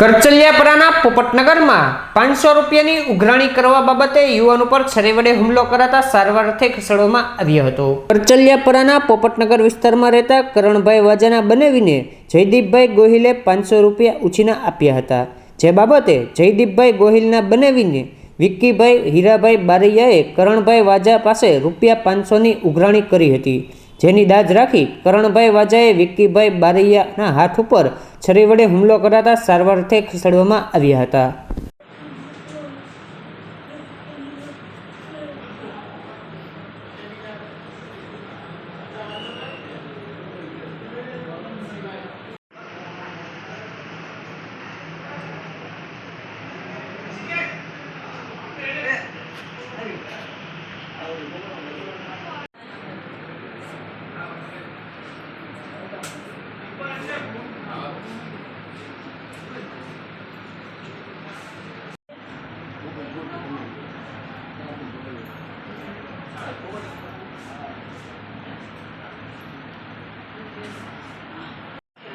કરચલિયાપરાના પોપટનગરમાં પાંચસો રૂપિયાની ઉઘરાણી કરવા બાબતે યુવાન ઉપર છરી વડે હુમલો કરાતા સારવાર અર્થે ખસેડવામાં આવ્યો હતો. કરચલિયાપરાના પોપટનગર વિસ્તારમાં રહેતા કરણભાઈ વાજાના બનાવીને જયદીપભાઈ ગોહિલે પાંચસો રૂપિયા ઉછીના આપ્યા હતા. જે બાબતે જયદીપભાઈ ગોહિલના બનાવીને વિક્કીભાઈ હીરાભાઈ બારૈયાએ કરણભાઈ વાજા પાસે રૂપિયા પાંચસોની ઉઘરાણી કરી હતી. જેની દાજ રાખી કરણભાઈ વાજાએ વિક્કીભાઈ બારૈયાના હાથ ઉપર છરી વડે હુમલો કરાતા સારવાર અર્થે ખસેડવામાં આવ્યા હતા.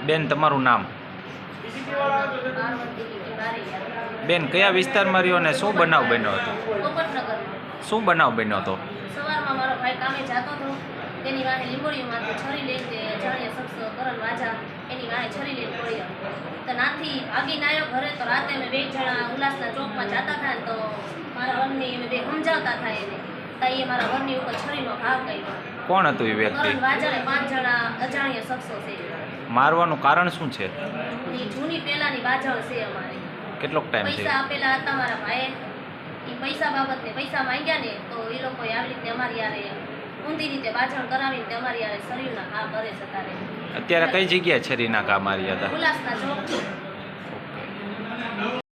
બેન તમારું નામ? બેન કયા વિસ્તારમાં રહ્યો ને શું બનાવ બન્યો હતો? શું બનાવ બન્યો હતો? સવારમાં મારો ભાઈ કામે જતો હતો. તેની વાહે લીંબોડીમાંથી છરી લઈને તે અજાણ્યા શખ્સ કરણ વાજા. એની વાહે છરી લઈને પડ્યો તો નાથી ભાગીને આવ્યો ઘરે. તો રાતે અમે બે જણા ઉલ્લાસના ચોકમાં જતા હતા તો મારા અમે બે સમજાવતા થાય એને. તો એ મારા વરની ઉપર છરીનો ભાગ કર્યો. કોણ હતું એ વ્યક્તિ? વાજાને પાંચ જણા અજાણ્યા શખ્સો છે. મારવાનું કારણ શું છે? એ જૂની પહેલાની બાજળ છે અમારી. પૈસા કેટલોક ટાઈમ છે? આપેલા હતા મારા ભાઈએ. એ પૈસા બાબતને પૈસા માંગ્યા ને તો એ લોકોએ આવી રીતે અમારી યારે ઊંધી રીતે બાજણ કરાવીને તે અમારી યારે શરીરના ઘા કરે છે તારે. અત્યારે કઈ જગ્યાએ છરીના ઘા માર્યા હતા? ઉલ્લાસના ચોક